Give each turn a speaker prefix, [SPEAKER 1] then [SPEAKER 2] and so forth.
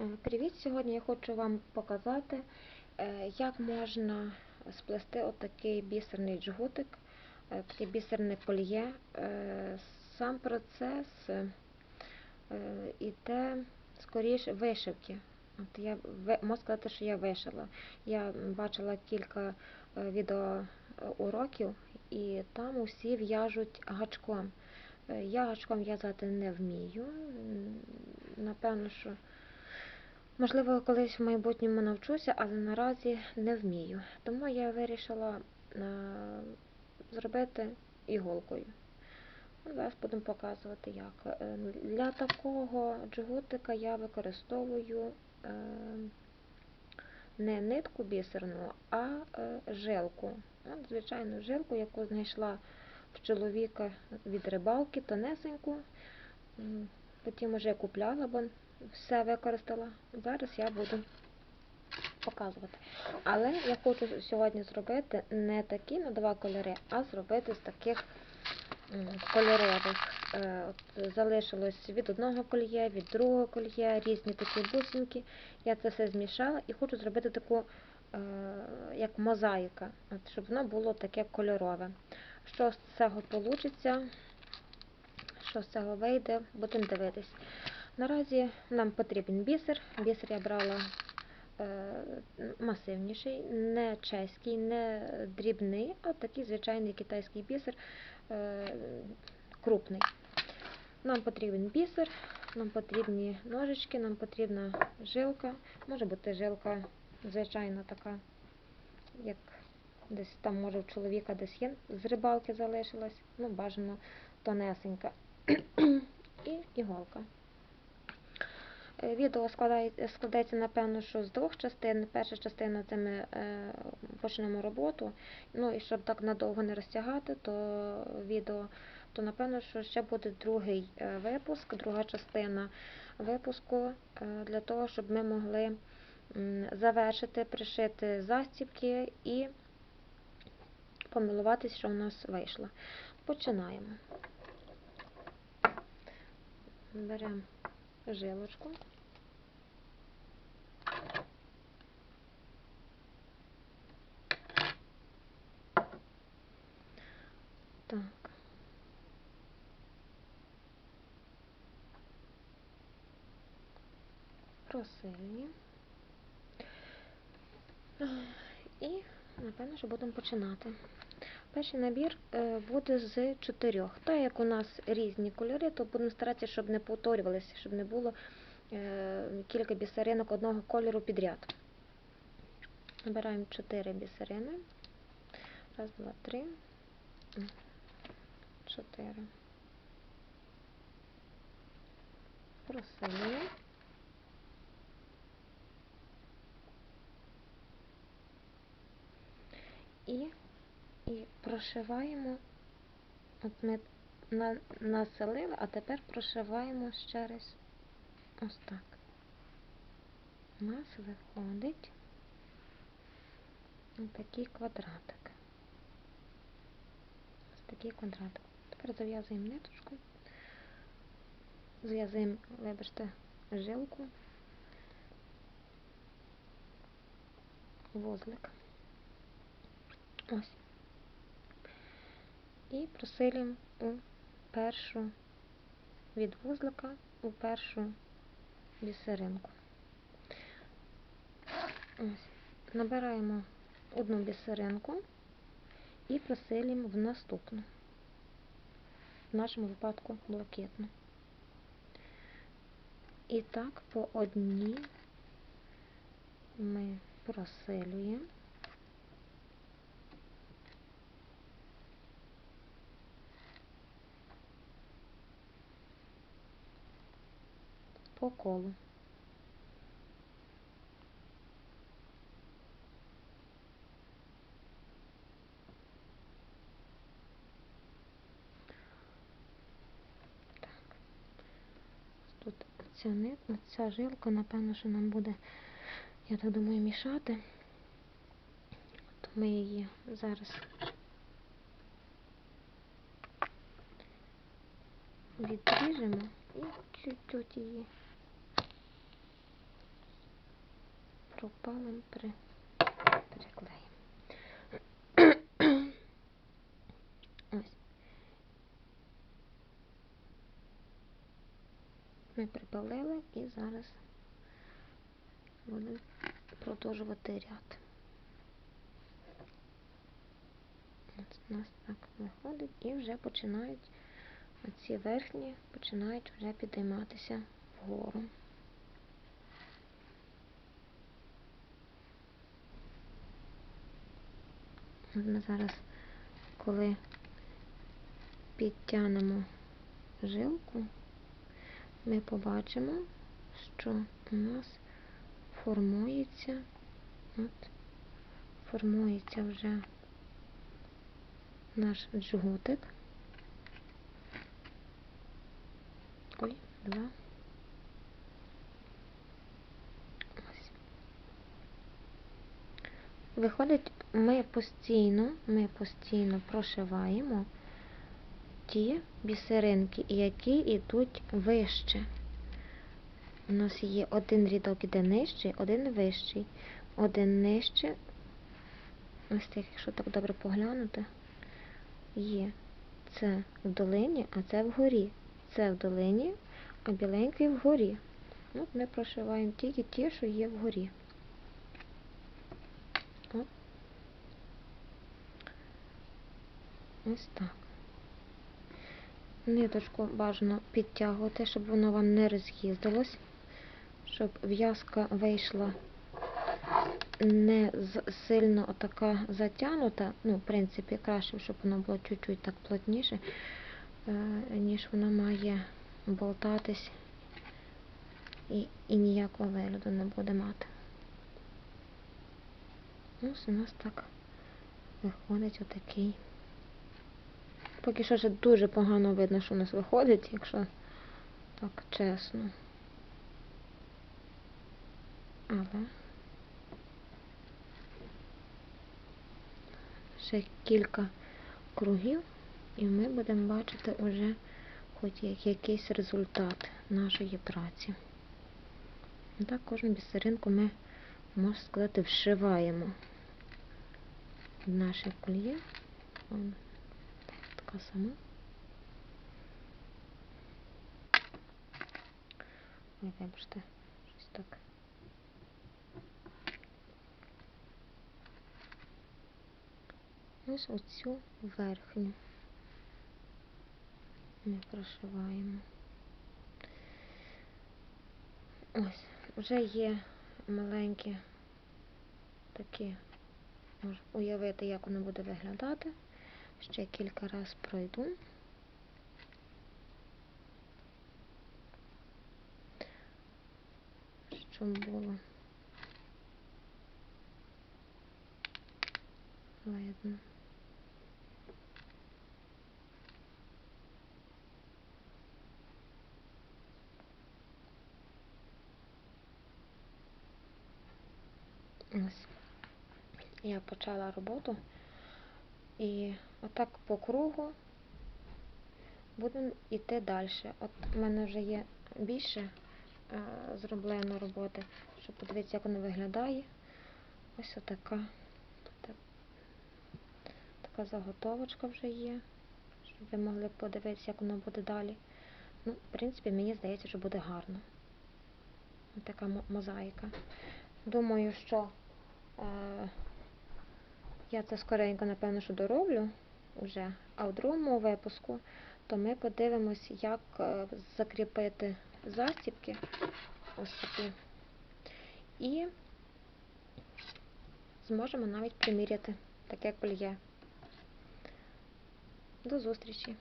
[SPEAKER 1] Е, Привіт! Сьогодні я хочу вам показати, е, як можна сплести отакий бісерний джгутик, е, таке бісерне кольє. Сам процес іде скоріш вишивки. От я можу сказати, що я вишила. Я бачила кілька відеоуроків, і там усі в'яжуть гачком. Я гачком в'язати не вмію. Напевно, що Можливо, колись в майбутньому навчуся, але наразі не вмію. Тому я вирішила е, зробити іголкою. Ну, Зараз будемо показувати як. Е, Для такого джгутика я використовую е, не нитку бісерну, а жилку. От, звичайну жилку, яку знайшла в чоловіка від рибалки, тонесеньку. Потім уже купляла, бо все використала. Зараз я буду показувати. Але я хочу сьогодні зробити не такі на два кольори, а зробити з таких кольорових. Е, От залишилось від одного кольє, від другого кольє, різні такі бусинки. Я це все змішала і хочу зробити таку, е, як мозаїка, от, щоб воно було таке кольорове. Що з цього вийде, що з цього вийде, будемо дивитись. Наразі нам потрібен бісер. Бісер я брала е, масивніший, не чеський, не дрібний, а такий звичайний китайський бісер е, крупний. Нам потрібен бісер, нам потрібні ножички, нам потрібна жилка. Може бути жилка звичайна така, як десь там, може, у чоловіка десь є, з рибалки залишилась, ну, бажано тонесенька. І іголка. Е, Відео складає- складається, напевно, що з двох частин. Перша частина це ми е, почнемо роботу. Ну і щоб так надовго не розтягати, то відео, то напевно, що ще буде другий е, випуск, друга частина випуску для того, щоб ми могли завершити, пришити застібки і помилуватись, що в нас вийшло. Починаємо. Беремо жилочку. Так. Просилюємо. І, напевно, що будемо починати. Перший набір е, буде з чотирьох. Так як у нас різні кольори, то будемо старатися, щоб не повторювалися, щоб не було е, кілька бісеринок одного кольору підряд. Набираємо чотири бісерини. Раз, два, три, м, чотири. Просилюємо. І, і прошиваємо. От ми на, населили, а тепер прошиваємо ще раз ось так. У нас виходить такий квадратик. Ось такий квадратик. Тепер зав'язуємо ниточку, зв'язуємо, вибачте, жилку, вузлик. Ось. І просилюємо у першу від вузлика у першу бісеринку. Ось. Набираємо одну бісеринку і просилюємо в наступну. В нашому випадку блакитну. І так по одній ми просилюємо. по колу. Так. Тут ця ця жилка, напевно, що нам буде, я так думаю, мішати. То ми її зараз відріжемо і чуть-чуть її пропалимо при... приклеїмо. Ось. Ми припалили і зараз будемо продовжувати ряд. От у нас так виходить і вже починають оці верхні починають вже підійматися вгору. От Ми зараз, коли підтягнемо жилку, ми побачимо, що у нас формується, от, формується вже наш джгутик. Ой, два. Ось. Виходить, ми постійно, ми постійно прошиваємо ті бісеринки, які йдуть вище. У нас є один рядок іде нижчий, один вищий, один нижче. Ось так, якщо так добре поглянути, є це в долині, а це вгорі. Це в долині, а біленький вгорі. От ми прошиваємо тільки ті, що є вгорі. От. Ось так. Ниточку бажано підтягувати, щоб воно вам не роз'їздилось, щоб в'язка вийшла не сильно така затягнута. Ну, в принципі, краще, щоб воно було чуть-чуть так плотніше, е, ніж воно має болтатись і, і ніякого вигляду не буде мати. Ось у нас так виходить отакий. Поки що ще дуже погано видно, що у нас виходить, якщо так чесно. Але ще кілька кругів, і ми будемо бачити уже хоч як якийсь результат нашої праці. Так кожну бісеринку ми, можна сказати, вшиваємо в наше кольє. Сама. Ой, вибачте, щось так. Ось оцю верхню ми прошиваємо. Ось, вже є маленькі такі, можу уявити, як воно буде виглядати. Ще кілька разів пройду. Щоб було видно. Ось. Я почала роботу і отак по кругу будемо йти далі. От в мене вже є більше е, зроблено роботи, щоб подивитися, як воно виглядає. Ось отака так, така заготовочка вже є, щоб ви могли подивитися, як воно буде далі. Ну, в принципі, мені здається, що буде гарно. Ось така мозаїка. Думаю, що е, я це скоренько, напевно, що дороблю вже, а в другому випуску то ми подивимось, як е, закріпити застібки ось такі. І зможемо навіть приміряти таке кольє. До зустрічі!